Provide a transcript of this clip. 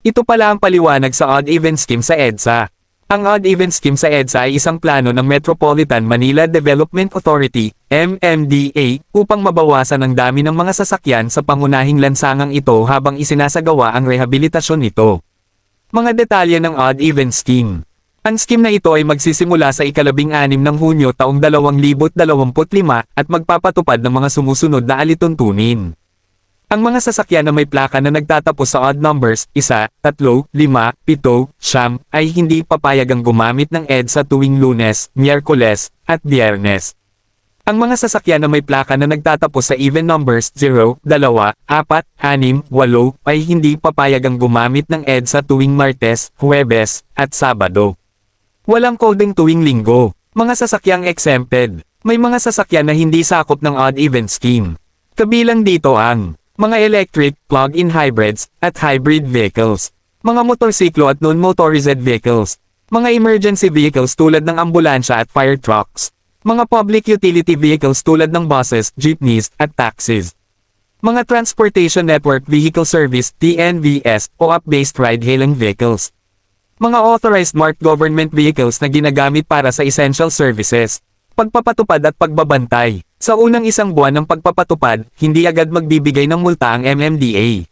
Ito pala ang paliwanag sa odd-even scheme sa EDSA. Ang odd-even scheme sa EDSA ay isang plano ng Metropolitan Manila Development Authority, MMDA, upang mabawasan ang dami ng mga sasakyan sa pangunahing lansangang ito habang isinasagawa ang rehabilitasyon nito. Mga detalye ng odd-even scheme. Ang scheme na ito ay magsisimula sa ikalabing anim ng Hunyo taong 2025 at magpapatupad ng mga sumusunod na alituntunin. Ang mga sasakyan na may plaka na nagtatapos sa odd numbers, isa, tatlo, lima, pito, siyam, ay hindi papayagang gumamit ng EDSA tuwing lunes, miyerkules, at biyernes. Ang mga sasakyan na may plaka na nagtatapos sa even numbers 0, 2, 4, 6, 8 ay hindi papayagang gumamit ng EDSA tuwing Martes, Huwebes, at Sabado. Walang coding tuwing linggo. Mga sasakyang exempted. May mga sasakyan na hindi sakop ng odd-even scheme. Kabilang dito ang mga electric, plug-in hybrids, at hybrid vehicles. Mga motorsiklo at non-motorized vehicles. Mga emergency vehicles tulad ng ambulansya at fire trucks. Mga public utility vehicles tulad ng buses, jeepneys, at taxis. Mga Transportation Network Vehicle Service TNVS o app-based ride-hailing vehicles. Mga authorized marked government vehicles na ginagamit para sa essential services. Pagpapatupad at pagbabantay. Sa unang isang buwan ng pagpapatupad, hindi agad magbibigay ng multa ang MMDA.